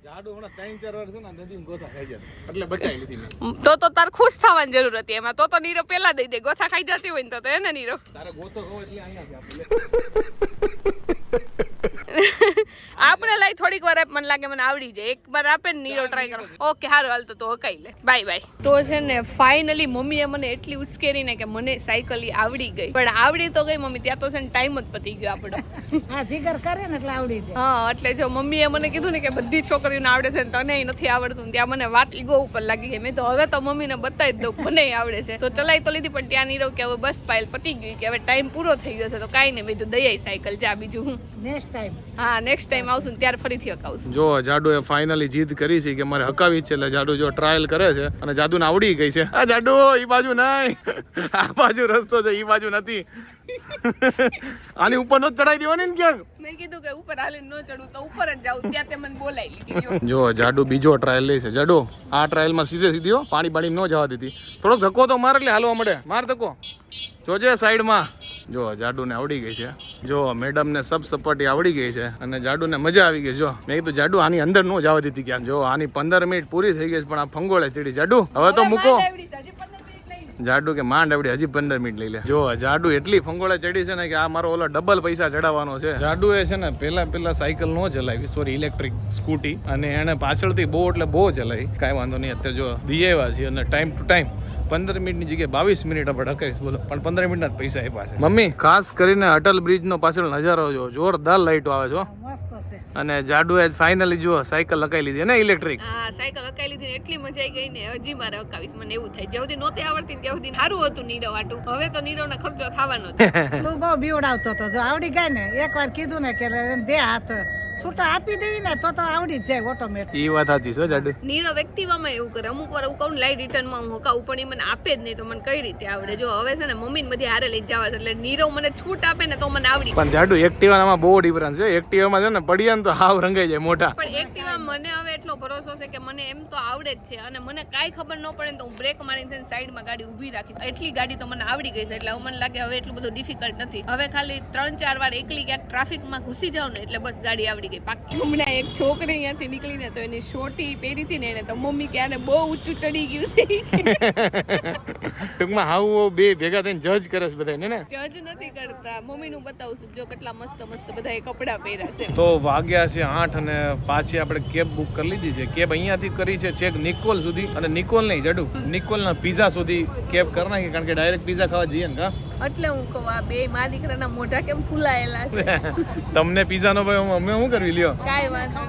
તો તો તાર ખુશ થવાની જરૂર હતી એમાં. તો તો નીરવ પેલા દઈ દે ગોથા ખાઈ જતી હોય ને તો એને નીરવ? તારે ગોથો એટલે અહીંયા Ha ha ha ha ha! આપણે લાઈ થોડીક વાર મને લાગે મને આવડી જાય. એક વાર આપે ને નીરો ટ્રાય કરો. ઓકે સારું હાલ તો તો હકાઈ લે. બાય બાય તો છે ને ફાઇનલી મમ્મીએ મને એટલી ઉશ્કેરી ને કે મને સાયકલ આવડી ગઈ. પણ આવડી તો ગઈ મમ્મી ત્યાં તો છે ને ટાઈમ જ પતી ગયો આપણો. હા જીગર કરે ને એટલે આવડી જાય. હા એટલે જો મમ્મીએ મને કીધું ને કે બધી છોકરીઓને આવડે છે ને તને નથી આવડતું. ત્યાં મને વાત ઈગો ઉપર લાગી ગઈ. મેં તો હવે તો મમ્મીને બતાવી જ દઉં મને આવડે છે. તો ચલાઈ તો લીધી પણ ત્યાં નહીં રહું કે હવે બસ પાયલ પતી ગઈ કે હવે ટાઈમ પૂરો થઈ ગયો છે. તો કાંઈ નહીં બીજું દઈ આઈ સાયકલ જા બીજું હું. નેક્સ્ટ ટાઈમ હા નેક્સ્ટ ટાઈમ આવશું ત્યારે ફરીથી હકાવશું. જો જાડુ એ ફાઇનલી જીદ કરી છે કે મારે હકાવી છે, એટલે જાડુ જો ટ્રાયલ કરે છે અને જાદુને આવડી ગઈ છે. આ જાડુ, ઈ બાજુ નહીં. આ બાજુ રસ્તો છે, ઈ બાજુ નથી. આની ઉપર નો ચડાઈ દેવાની ને ક્યાંક? મેં કીધું કે ઉપર હાલીને નો ચડું તો ઉપર જ જાઉં ત્યાં તે મને બોલાઈ લીધી જો. જાડુ બીજો ટ્રાયલ લે છે. જાડુ આ ટ્રાયલમાં સીધે સીધી હો, પાણી પાણી નો જવા દીધી. થોડોક ધક્કો તો માર એટલે હાલવા મળે. માર ધક્કો. જોજે સાઈડમાં. જો જાડુને આવડી ગઈ છે. જો મેડમ ને સબ સપાટી આવડી ગઈ છે અને જાડુને મજા આવી ગઈ જો મેં કીધું જાડુ આની અંદર નો જવા દીધી ક્યાં જો આની પંદર મિનિટ પૂરી થઈ ગઈ છે પણ આ ફંગોળે ચડી. જાડુ હવે તો મૂકો. જાડુ કે માંડ આવડી, હજી પંદર મિનિટ લઈ લે. જો, જાડુ એટલી ફંગોળા ચડી છે ને કે આ મારો ઓલો ડબલ પૈસા ચડાવવાનો છે. જાડુ એ છે ને પેલા પેલા સાયકલ નો ચલાવી સોરી ઇલેક્ટ્રિક સ્કૂટી અને એને પાછળથી બહુ એટલે બહુ ચલાવી. કાંઈ વાંધો નહીં, અત્યારે જો દઈ છીએ અને ટાઈમ ટુ ટાઈમ પંદર મિનિટની જગ્યાએ બાવીસ મિનિટ આપણે અકાવીશ બોલો. પણ પંદર મિનિટના જ પૈસા આપ્યા છે. મમ્મી ખાસ કરીને અટલ બ્રિજનો પાછળ નજારો જો જોરદાર લાઇટો આવે છે અને જાડુ છે. ફાઇનલી જો સાયકલ લગાવી લીધી ને ઇલેક્ટ્રિક હા સાયકલ અકાઈ લીધી એટલી મજા આવી ગઈ ને હજી મારે હકાવીશ. મને એવું થાય જ્યાં સુધી નહોતી આવડતી ને ત્યાં સુધી સારું હતું નીરવ આટું. હવે તો નીરવનો ખર્ચો થવાનો તું બહુ બીવડાવતો હતો. જો આવડી ગઈ ને એકવાર કીધું ને કે દે હાથ. છૂટા આપી દઈ ને તો તો આવડી જ જાય ઓટોમેટિક ઈ વાત સાચી છે જાડુ. નીરવ એક્ટિવામાં એવું કરે. અમુક વાર હું કહું લાઈટ રિટર્નમાં હું હકાવું પણ એ મને આપે જ નહીં તો મને કઈ રીતે આવડે? જો હવે છે ને મમ્મી ને બધી હારે લઈ જવા છે એટલે નીરવ મને છૂટ આપે ને તો મને આવડી પણ જાડુ એક્ટિવામાં બહુ ડિફરન્સ છે એક્ટિવામાં છે ને પડીએ ને તો હાવ રંગાઈ જાય મોટા પણ એક્ટિવા મને હવે એટલો ભરોસો છે કે મને એમ તો આવડે જ છે. અને મને કાંઈ ખબર ન પડે તો હું બ્રેક મારીને સાઈડમાં ગાડી ઊભી રાખી એટલી ગાડી તો મને આવડી ગઈ છે એટલે હવે મને લાગે હવે એટલું બધું ડિફિકલ્ટ નથી. હવે ખાલી ત્રણ ચાર વાર એકલી ક્યાંક ટ્રાફિકમાં ઘૂસી જાવ ને એટલે બસ ગાડી આવડી ગઈ બાકી હમણાં એક છોકરી અહીંયાથી નીકળીને તો એની શોટી પહેરી હતી ને એને તો મમ્મી કે આને બહુ ઊંચું ચડી ગયું છે. ટૂંકમાં હાવ બે ભેગા થઈને જજ કરે છે બધાને ને? જજ નથી કરતા. મમ્મીનું બતાવું છું જો કેટલા મસ્ત મસ્ત બધા કપડાં પહેર્યા છે. તો વાગ્યા છે આઠ અને પાછી આપણે કેબ બુક કરી લીધી છે. કેબ અહીંયાથી કરી છે છેક નિકોલ સુધી અને નિકોલ નહીં જડુ. નિકોલના પીઝા સુધી કેબ કરી નાખી કારણ કે ડાયરેક્ટ પીઝા ખાવા જઈએ ને કા? એટલે હું કહું આ બે મા દીકરાના મોઢા કેમ ફૂલાયેલા છે? તમને પીઝાનો ભાઈ અમે શું કરવી? લ્યો. કાંઈ વાંધો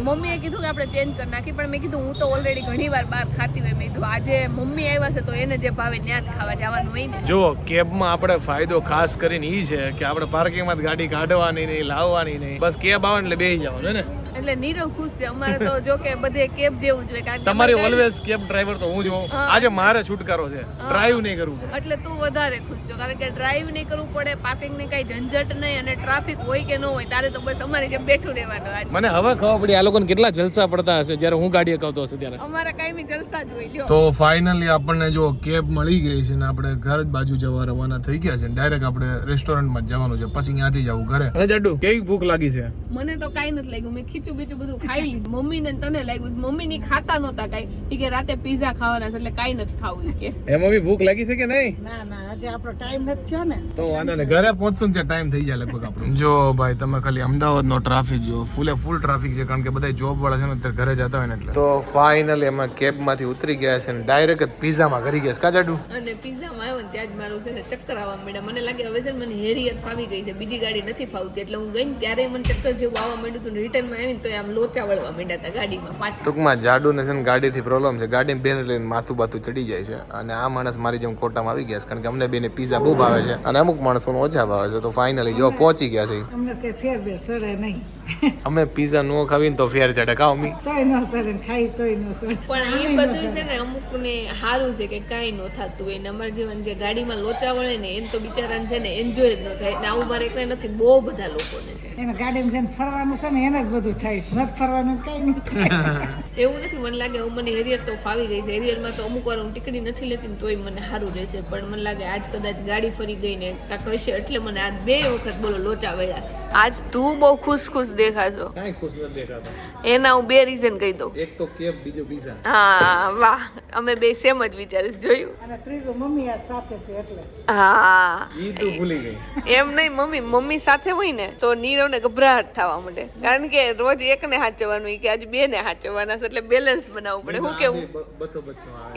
મમ્મીએ કીધું કે આપણે ચેન્જ કરી નાખી પણ મેં કીધું હું તો ઓલરેડી ઘણી વાર બહાર ખાતી હોય મેં કીધું આજે મમ્મી આવ્યા છે તો એને જે ભાવે ત્યાં જ ખાવા જવાનું હોય ને. જો કેબમાં આપણે ફાયદો ખાસ કરીને એ છે કે આપણે પાર્કિંગમાં ગાડી કાઢવાની નહીં લાવવાની નહીં. બસ કેબ આવે એટલે બેસી જવાનું ને? એટલે નીરવ ખુશ છે. અમારે તો જો કે બધે કેબ જેવું જ હોય કારણ કે તમારી ઓલવેઝ કેબ ડ્રાઈવર તો હું જ હોઉં. આજે મારે છુટકારો છે. ડ્રાઈવ નહીં કરવું એટલે તું વધારે ખુશ છો કારણ કે ડ્રાઈવ નહીં કરવું પડે પાર્કિંગની કઈ ઝંઝટ નહીં અને ટ્રાફિક હોય કે ન હોય તારે તો બસ અમારે જેમ બેઠું રહેવાનું આજ. મને હવે ખબર પડી. આ લોકોને કેટલા જલસા પડતા હશે જ્યારે હું ગાડી હકાવતો હશે ત્યારે. અમારા કાંઈ જલસા જ હોય લ્યો. તો ફાઇનલી આપણને જો કેબ મળી ગઈ છે ને આપણે ઘર જ બાજુ જવા રવાના થઈ ગયા છે ડાયરેક્ટ આપણે રેસ્ટોરન્ટમાં જ જવાનું છે. પછી ત્યાંથી જવું ઘરે. અને જાડુ કેવી ભૂખ લાગી છે? મને તો કઈ નથી લાગ્યું. મેં ખીચું બીચું બધું ખાઈ લીધું. મમ્મી ને તને લાગ્યું. મમ્મી ની ખાતા નહોતા કઈ. કે રાતે પીઝા ખાવાના છે એટલે કઈ નથી ખાવું કે. એ મમ્મી ભૂખ લાગી છે કે નહીં? ના ના આજે આપણો ટાઈમ નથી થયો ને. તો વાંધો નહીં. ઘરે પહોંચશું ને ત્યાં ટાઈમ થઈ જાય લગભગ આપણો. જો ભાઈ તમે ખાલી અમદાવાદનો ટ્રાફિક જો ફૂલે ફૂલ ટ્રાફિક છે કારણ કે બધા જોબ વાળા છે ને અત્યારે ઘરે જતા હોય ને એટલે. તો ફાઇનલી અમે કેબમાંથી ઉતરી ગયા છે ને ડાયરેક્ટ પીઝામાં કરી ગયા છે. કા જાડુ? અને પીઝામાં આવ્યો ને ત્યાં જ મારું છે ને ચક્કર આવવા માંડ્યા. મને લાગે હવે છે ને મને હેરિયર ફાવી ગઈ છે. બીજી ગાડી નથી ફાવતી. એટલે હું ગઈ ને ત્યારે મને ચક્કર જેવું આવવા માંડ્યું હતું રિટર્નમાં આવીને તો આમ લોચા વળવા માંડ્યા હતા ગાડીમાં પાછા. ટૂંકમાં જાડુને છે ને ગાડીથી પ્રોબ્લેમ છે. ગાડીમાં બેન લઈને માથું બાથું ચડી જાય છે. અને આ માણસ મારી જેમ કોટામાં આવી ગયા છે. કારણ કે અમને બેને પીઝા બહુ ભાવે છે. અને અમુક માણસોને ઓછા ભાવે છે. તો ફાઇનલી જો પહોંચી ગયા છે. અમને કઈ ફેર બેર સડે નહીં. અમે પીઝા નો ખાવીને તો ફેર ચડે. કાવ અમી તોય ન સડે ખાઈ તોય નો સડે પણ એ બધું છે ને અમુક ને સારું છે કે કાંઈ ન થાતું હોય ને અમારા જીવન જે ગાડીમાં લોચા વળે ને એમ તો બિચારાને છે ને એન્જોય જ ન થાય. ને આવું મારે એકલા નથી બહુ બધા લોકોને છે. એને ગાડીમાં જઈને ફરવાનું છે ને એને જ બધું થાય છે. નથી ફરવાનું કઈ નહીં થાય. એવું નથી મને લાગે હું મને હેરિયર તો ફાવી ગઈ છે. હેરિયરમાં તો અમુક વાર હું ટીકડી નથી લેતી તોય મને સારું રહેશે પણ મને લાગે આજ કદાચ ગાડી ફરી ગઈ ને કાંક હશે એટલે મને આજ બે વખત બોલો લોચા વળ્યા આજ તું બહુ ખુશ ખુશ દેખાશો. કાંઈ ખુશ નથી દેખાતા. એના હું બે રીઝન કહી દઉં. એક તો કેબ બીજો પીઝા હા વાહ. અમે બે સેમ જ વિચારીશ જોયું? અને ત્રીજું મમ્મી આ સાથે છે એટલે. હા. ઈ તો ભૂલી ગઈ. એમ નહીં મમ્મી મમ્મી સાથે હોય ને તો નીરવને ગભરાટ થવા માંડે. કારણ કે રોજ એકને હાચવાનું કે આજે બે ને હાચવાના છે એટલે બેલેન્સ બનાવવું પડે. હું કેવું?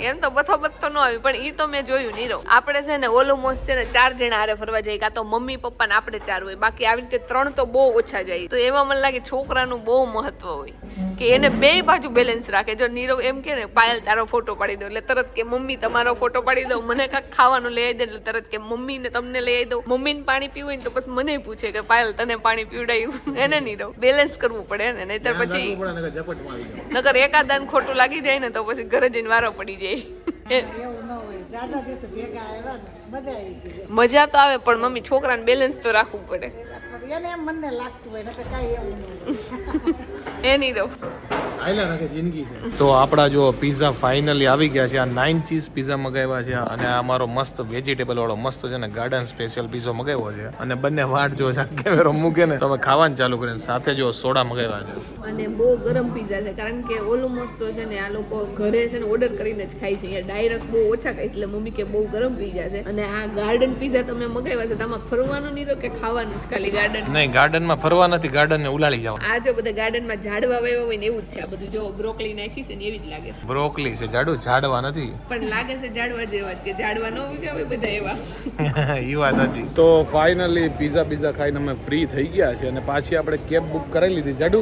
એમ તો બથો બથો ન આવી પણ ઈ તો મેં જોયું નીરવ. આપણે છે ને ઓલમોસ્ટ છે ને ચાર જણા હારે ફરવા જઈએ કાં તો મમ્મી પપ્પા ને આપણે ચાર હોય. બાકી આવી રીતે ત્રણ તો બહુ ઓછા જાય તો એમાં મને લાગે છોકરાનું બહુ મહત્વ હોય કે એને બે બાજુ બેલેન્સ રાખે. જો નીરવ એમ કે ને પાયલ તારો ફોટો પાડી દો એટલે તરત કે મમ્મી તમારો ફોટો પાડી દો મને કાંઈક ખાવાનું લઈ દે. એટલે તરત કે મમ્મી ને તમને લઈ આવી દો મમ્મીને પાણી પીવું ને તો પછી મને પૂછે કે પાયલ તને પાણી પીવડાયું? એને નહીં દો બેલેન્સ કરવું પડે ને નહીતર પછી નકર એકાદાન ખોટું લાગી જાય ને તો પછી ઘરે જઈને વારો પડી જાય. એવું ન હોય. જાજા દિવસે ભેગા આવ્યા ને મજા આવી ગઈ મજા તો આવે પણ મમ્મી છોકરાને બેલેન્સ તો રાખવું પડે. એને એમ મને લાગતું હોય કાંઈ એવું ન હોય. એ નહીં દઉં. આયલા રાખે જિંદગી છે. તો આપણા જો પીઝા ફાઇનલી આવી ગયા છે આ નાઇન ચીઝ પીઝા મગાવ્યા છે અને આ અમારો મસ્ત વેજીટેબલ વાળો મસ્ત છે ને ગાર્ડન સ્પેશિયલ પીઝો મગાવ્યો છે. અને બંને વાટ જો છે કેમેરો મૂકે ને તમે ખાવાનું ચાલુ કરીને સાથે જો સોડા મગાવ્યા છે. અને બહુ ગરમ પીઝા છે કારણ કે ઓલું મસ્ત છે ને આ લોકો ઘરે છે ને ઓર્ડર કરીને જ ખાય છે. અહીંયા ડાયરેક્ટ બહુ ઓછા ખાય એટલે મમ્મી કે બહુ ગરમ પીઝા છે. અને આ ગાર્ડન પીઝા તમે મગાવ્યા છે તમારે ફરવાનું નહીં કે ખાવાનું જ ખાલી ગાર્ડન નહીં ગાર્ડનમાં ફરવા નથી ગાર્ડન ને ઉલાળી જવા આ જો બધા ગાર્ડનમાં ઝાડવા વાવ્યા હોય ને એવું જ છે બધું જો બ્રોકલી નાખી છે ને એવી જ લાગે છે. બ્રોકલી છે જાડું ઝાડવા નથી. પણ લાગે છે ઝાડવા જેવા કે ઝાડવા ન હોય બધા એવા. એ વાત હતી તો ફાઇનલી પીઝા પીઝા ખાઈને અમે ફ્રી થઈ ગયા છે અને પાછી આપણે કેબ બુક કરાવી લીધી. જાડુ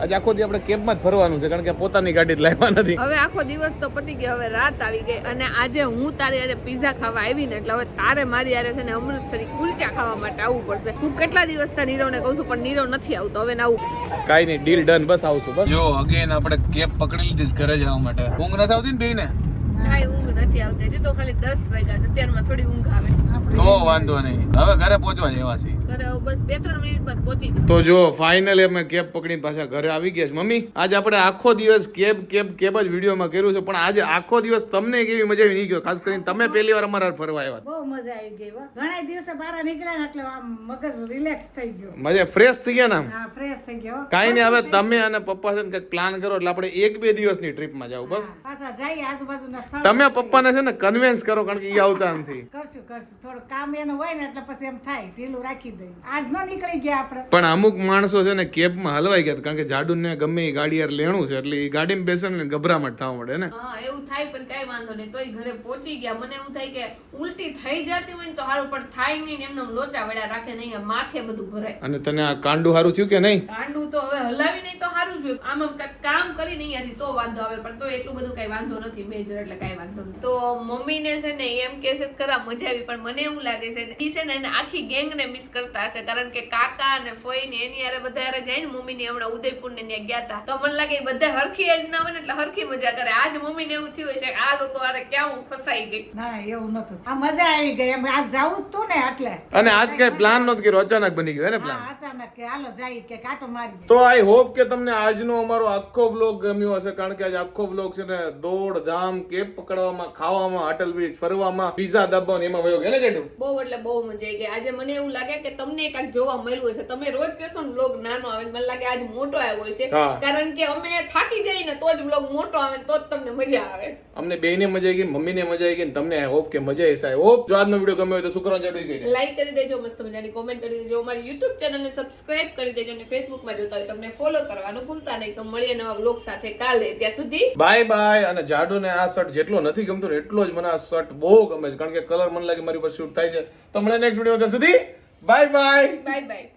આજે આખો દી આપણે કેબમાં જ ફરવાનું છે કારણ કે પોતાની ગાડી જ લાવવા નથી. હવે આખો દિવસ તો પતી ગયો હવે રાત આવી ગઈ અને આજે હું તારી યારે પીઝા ખાવા આવી ને એટલે હવે તારે મારી યારે છે ને અમૃતસરી કુલચા ખાવા માટે આવવું પડશે. હું કેટલા દિવસ ત્યાં નીરવને કહું છું પણ નીરવ નથી આવતો. હવે ના આવું. કાઈ નહીં ડીલ ડન બસ આવશું બસ. જો અગેન આપણે કેબ પકડી લીધી ઘરે જવા માટે. ઊંઘ નથી આવતી ને બેને કાંઈ ઊંઘ નથી આવતી. હજી તો ખાલી દસ વાગ્યા છે. અત્યારમાં થોડી ઊંઘ આવે. તો વાંધો નહીં. હવે ઘરે પહોંચવા જેવા છે ઘરે બસ બે ત્રણ મિનિટ બાદ પહોંચી તો જો ફાઇનલી અમે કેબ પકડીને પાછા ઘરે આવી ગયા છે મમ્મી આજે આપણે આખો દિવસ કેબ કેબ કેબ જ વિડીયોમાં કર્યું છે પણ આજે આખો દિવસ તમને કેવી મજા આવી? નહીં ગયો. ખાસ કરીને તમે પહેલી વાર અમારા ફરવા આવ્યા. બહુ મજા આવી ગઈ ઘણા દિવસે બહાર નીકળ્યા એટલે આમ મગજ રિલેક્સ થઈ ગયો. મજા ફ્રેશ થઈ ગયા ને આમ? હા ફ્રેશ થઈ ગયો કાંઈ નહીં હવે તમે અને પપ્પા છે ને કંઈક પ્લાન કરો એટલે આપણે એક બે દિવસની ટ્રીપમાં જાવ બસ. પાછા જઈએ. આજુબાજુના તમે પપ્પાને છે ને કન્વિન્સ કરો કારણ કે એ આવતા નથી કરશું કરશું. થોડું કામ એનું હોય ને એટલે પછી એમ થાય. ઢીલું રાખી દઈએ. આજ નો નીકળી ગયા આપણે. પણ અમુક માણસો છે ને કેબમાં હલવાઈ ગયા કારણ કે જાડુને ગમે એ ગાડી યાર લેણું છે એટલે એ ગાડીમાં બેસે ને ગભરામણ થવા મળે ને? હા એવું થાય પણ કઈ વાંધો નહીં. તોય ઘરે પહોંચી ગયા. મને એવું થાય કે ઉલટી થઈ જતી હોય ને તો સારું પણ થાય નહીં ને એમને લોચા વળ્યા રાખે નહીં આ માથે બધું ભરાય. અને તને આ કાંડું સારું થયું કે નહીં? કાંડું તો હવે હલાવી નહીં તો સારું જોયું આમ આમ કામ કરી નહીં તો વાંધો આવે પણ તો એટલું બધું કઈ વાંધો નથી. મેજર એટલે કઈ વાંધો નહીં. તો મમ્મીને છે ને એમ કે છે કરા મજા આવી. પણ મને એવું લાગે છે એ છે ને એને આખી ગેંગ ને મિસ કરતા હશે. કારણ કે કાકા અને ફોઈ ને એની યારે બધા યારે જાય ને મમ્મી ની હમણાં ઉદયપુર ને ત્યાં ગયા હતા તો મને લાગે એ બધા હરખી એજ ના હોય ને એટલે હરખી મજા કરે. આજ મમ્મી ને એવું થયું છે આ લોકો આરે ક્યાં હું ફસાઈ ગઈ. ના ના એવું નતું આ મજા આવી ગઈ. એમ આજ જવું જ તું ને એટલે. અને આજ કઈ પ્લાન નહોતો કર્યો. અચાનક બની ગયો હે ને પ્લાન અચાનક કે હાલો જાય કે કાટો મારી તો આઈ હોપ કે તમને આજનો અમારો આખો વ્લોગ ગમ્યો હશે કારણ કે આજ આખો વ્લોગ છે ને દોડ ધામ પકડવામાં ખાવામાં અટલ બ્રિજ ફરવામાં પીઝા દબાવવાનું એમાં વયો ગયો ને કેટલું બહુ એટલે બહુ મજા આવી ગઈ. આજે મને એવું લાગે કે તમને કાંઈક જોવા મળ્યું હશે. તમે રોજ કહેશો ને બ્લોગ નાનો આવે મને લાગે આજ મોટો આવ્યો છે કારણ કે અમે થાકી જઈએ ને તો જ બ્લોગ મોટો આવે તો જ તમને મજા આવે. અમને બેને મજા આવી ગઈ મમ્મીને મજા આવી ગઈ તમને હોપ કે મજા આવી સાહેબ હોપ જો આજનો વીડિયો ગમ્યો હોય તો શુક્રવાર જાડું કહી લાઈક કરી દેજો મસ્ત મજાની કોમેન્ટ કરી દેજો. અમારી યુટ્યુબ ચેનલને સબસ્ક્રાઇબ કરી દેજો અને ફેસબુકમાં જોતા હોય તમને ફોલો કરવાનું ભૂલતા નહીં. તો મળીએ નવા બ્લોગ સાથે કાલે. ત્યાં સુધી બાય બાય અને જાડુ ને આ શર્ટ જેટલો નથી ગમતો એટલો જ મને આ શર્ટ બહુ ગમે છે. કારણ કે કલર મને લાગે મારી પર શૂટ થાય છે. તો મળે નેક્સ્ટ વીડિયો ત્યાં સુધી. Bye bye bye bye